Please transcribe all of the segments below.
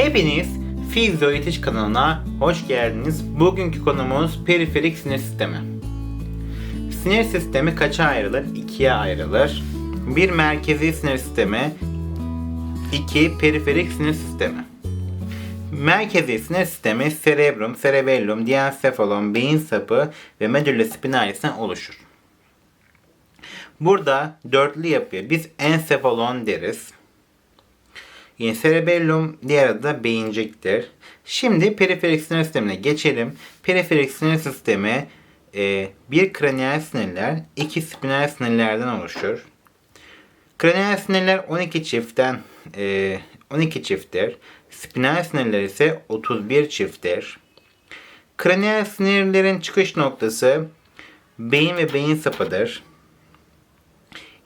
Hepiniz Fizyo Eğitiş kanalına hoş geldiniz. Bugünkü konumuz periferik sinir sistemi. Sinir sistemi kaça ayrılır? İkiye ayrılır. Bir merkezi sinir sistemi, iki periferik sinir sistemi. Merkezi sinir sistemi cerebrum, cerebellum, diencephalon, beyin sapı ve medulla spinalis'ten oluşur. Burada dörtlü yapıya biz ensefalon deriz. Yine cerebellum diğer adı da beyinciktir. Şimdi periferik sinir sistemine geçelim. Periferik sinir sistemi e, bir kraniyal sinirler, iki spinal sinirlerden oluşur. Kraniyal sinirler 12 çiftten e, 12 çifttir. Spinal sinirler ise 31 çifttir. Kraniyal sinirlerin çıkış noktası beyin ve beyin sapıdır.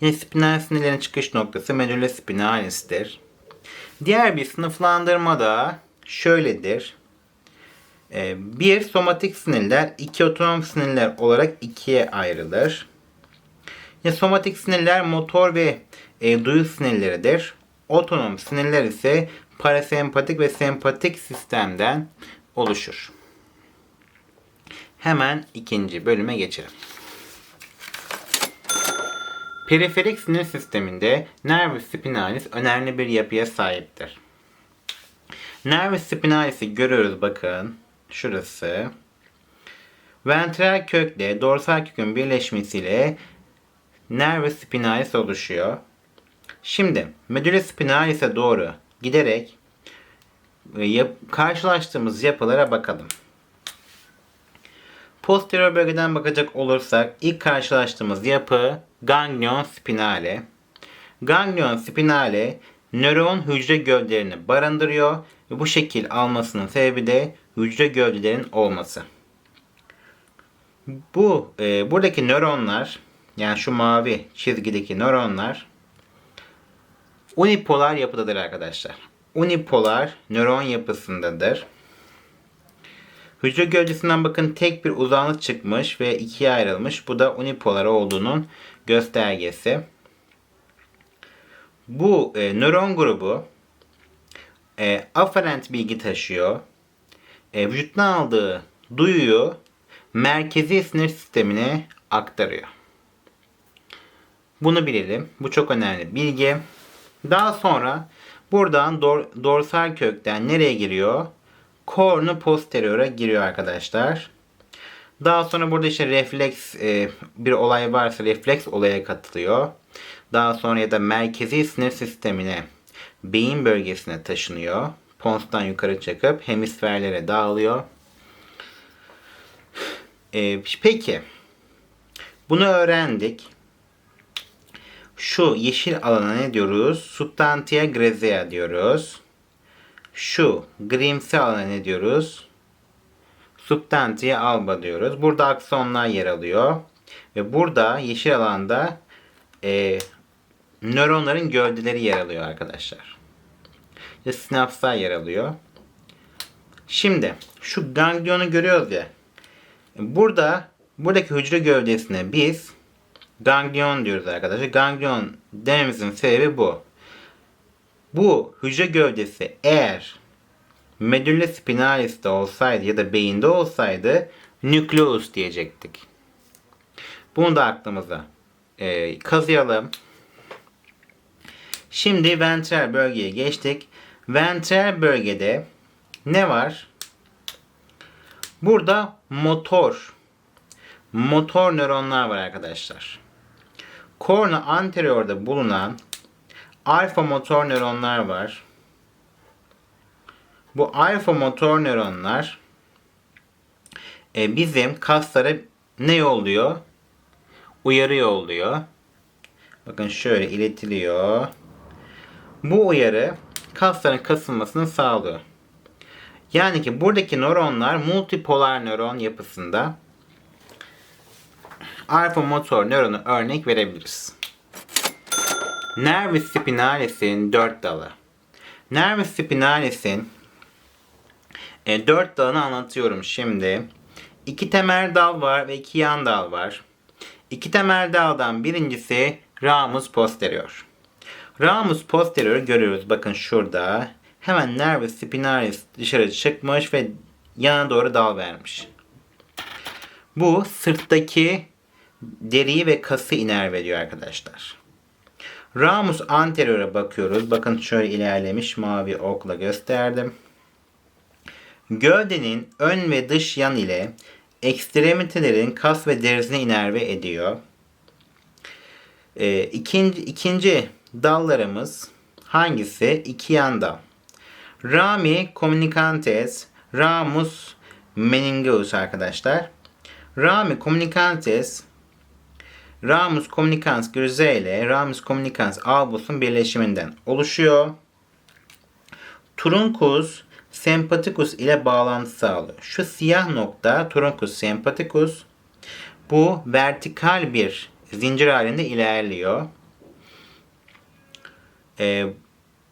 Yine spinal sinirlerin çıkış noktası medulla spinalis'tir. Diğer bir sınıflandırma da şöyledir. Ee, bir somatik sinirler, iki otonom sinirler olarak ikiye ayrılır. Yine somatik sinirler motor ve e, duyu sinirleridir. Otonom sinirler ise parasempatik ve sempatik sistemden oluşur. Hemen ikinci bölüme geçelim. Periferik sinir sisteminde nervus spinalis önemli bir yapıya sahiptir. Nervus spinalis'i görüyoruz bakın. Şurası. Ventral kökle dorsal kökün birleşmesiyle nervus spinalis oluşuyor. Şimdi medulla spinalis'e doğru giderek e, karşılaştığımız yapılara bakalım. Posterior bölgeden bakacak olursak ilk karşılaştığımız yapı ganglion spinale. Ganglion spinale nöron hücre gövdelerini barındırıyor ve bu şekil almasının sebebi de hücre gövdelerin olması. Bu e, buradaki nöronlar yani şu mavi çizgideki nöronlar unipolar yapıdadır arkadaşlar. Unipolar nöron yapısındadır. Hücre gövdesinden bakın tek bir uzanlık çıkmış ve ikiye ayrılmış. Bu da unipolar olduğunun göstergesi. Bu e, nöron grubu e, aferent bilgi taşıyor. E, vücuttan aldığı duyuyu merkezi sinir sistemine aktarıyor. Bunu bilelim. Bu çok önemli bilgi. Daha sonra buradan dor- dorsal kökten nereye giriyor? Cornu posterior'a giriyor arkadaşlar. Daha sonra burada işte refleks e, bir olay varsa refleks olaya katılıyor. Daha sonra ya da merkezi sinir sistemine beyin bölgesine taşınıyor. Ponstan yukarı çıkıp hemisferlere dağılıyor. E, peki bunu öğrendik. Şu yeşil alana ne diyoruz? Substantia grisea diyoruz. Şu grimsi alana diyoruz? Substantia alba diyoruz. Burada aksonlar yer alıyor. Ve burada yeşil alanda e, nöronların gövdeleri yer alıyor arkadaşlar. Ve sinapslar yer alıyor. Şimdi şu ganglionu görüyoruz ya. Burada buradaki hücre gövdesine biz ganglion diyoruz arkadaşlar. Ganglion dememizin sebebi bu. Bu hücre gövdesi eğer medulla spinalis'te olsaydı ya da beyinde olsaydı nükleus diyecektik. Bunu da aklımıza e, kazıyalım. Şimdi ventral bölgeye geçtik. Ventral bölgede ne var? Burada motor motor nöronlar var arkadaşlar. Korna anteriorda bulunan alfa motor nöronlar var. Bu alfa motor nöronlar e, bizim kaslara ne yolluyor? Uyarı yolluyor. Bakın şöyle iletiliyor. Bu uyarı kasların kasılmasını sağlıyor. Yani ki buradaki nöronlar multipolar nöron yapısında alfa motor nöronu örnek verebiliriz. Nervus spinalis'in dört dalı. Nervus spinalis'in e, dört dalını anlatıyorum şimdi. İki temel dal var ve iki yan dal var. İki temel daldan birincisi ramus posterior. Ramus posterior görüyoruz bakın şurada. Hemen nervus spinalis dışarı çıkmış ve yana doğru dal vermiş. Bu sırttaki deriyi ve kası inerve ediyor arkadaşlar. Ramus anterior'a bakıyoruz. Bakın şöyle ilerlemiş. Mavi okla gösterdim. Gövdenin ön ve dış yan ile ekstremitelerin kas ve derisine inerve ediyor. Ee, ikinci, ikinci dallarımız hangisi? İki yan dal. Rami communicantes, ramus meningeus arkadaşlar. Rami communicantes, ramus communicans grizae ile ramus communicans albus'un birleşiminden oluşuyor. Truncus sempaticus ile bağlantı sağlıyor. Şu siyah nokta truncus sempaticus. Bu vertikal bir zincir halinde ilerliyor. Ee,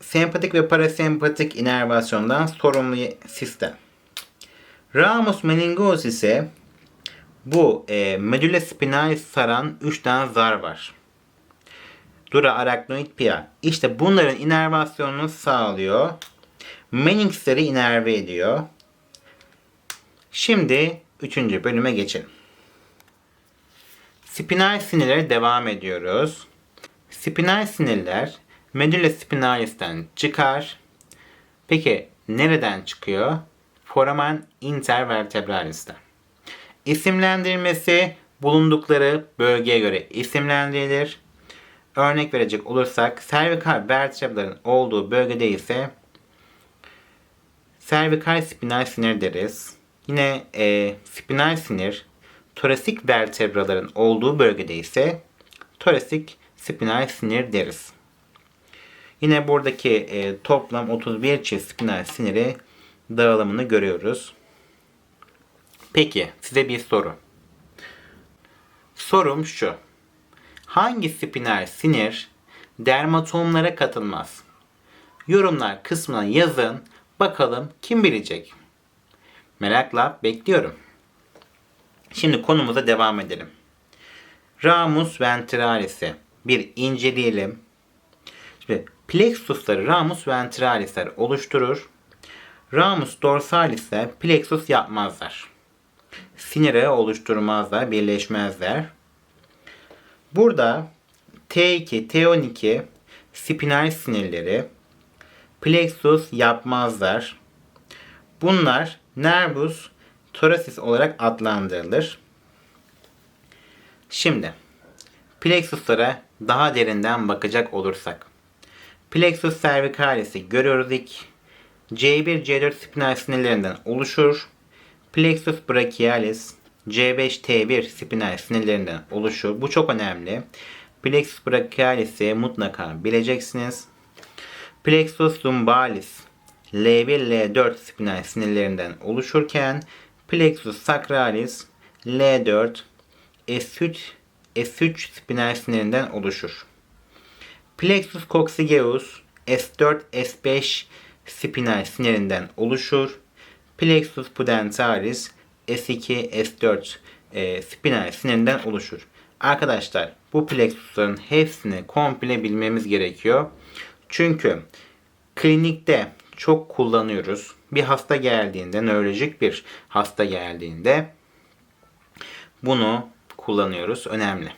sempatik ve parasempatik inervasyondan sorumlu sistem. Ramus meningeus ise bu e, medulla spinalis saran 3 tane zar var. Dura arachnoid pia. İşte bunların inervasyonunu sağlıyor. Meninxleri inerve ediyor. Şimdi 3. bölüme geçelim. Spinal sinirlere devam ediyoruz. Spinal sinirler medulla spinalis'ten çıkar. Peki nereden çıkıyor? Foramen intervertebralis'ten. İsimlendirmesi bulundukları bölgeye göre isimlendirilir. Örnek verecek olursak servikal vertebraların olduğu bölgede ise servikal spinal sinir deriz. Yine e, spinal sinir torasik vertebraların olduğu bölgede ise torasik spinal sinir deriz. Yine buradaki e, toplam 31 çift spinal siniri dağılımını görüyoruz. Peki size bir soru. Sorum şu. Hangi spinal sinir dermatomlara katılmaz? Yorumlar kısmına yazın. Bakalım kim bilecek? Merakla bekliyorum. Şimdi konumuza devam edelim. Ramus ventralis'i bir inceleyelim. Şimdi plexusları ramus ventralisler oluşturur. Ramus dorsalisler plexus yapmazlar. Sinire oluşturmazlar, birleşmezler. Burada T2, T12 spinal sinirleri plexus yapmazlar. Bunlar nervus thoracis olarak adlandırılır. Şimdi plexuslara daha derinden bakacak olursak. Plexus cervicalis'i görüyoruz ilk. C1, C4 spinal sinirlerinden oluşur. Plexus brachialis C5-T1 spinal sinirlerinden oluşur. Bu çok önemli. Plexus brachialis'i mutlaka bileceksiniz. Plexus lumbalis L1, L4 spinal sinirlerinden oluşurken Plexus sacralis L4 S3, S3 spinal sinirinden oluşur. Plexus coccygeus S4, S5 spinal sinirinden oluşur. Plexus pudentalis S2, S4 e, spinal sinirinden oluşur. Arkadaşlar bu plexusların hepsini komple bilmemiz gerekiyor. Çünkü klinikte çok kullanıyoruz. Bir hasta geldiğinde, nörolojik bir hasta geldiğinde bunu kullanıyoruz. Önemli.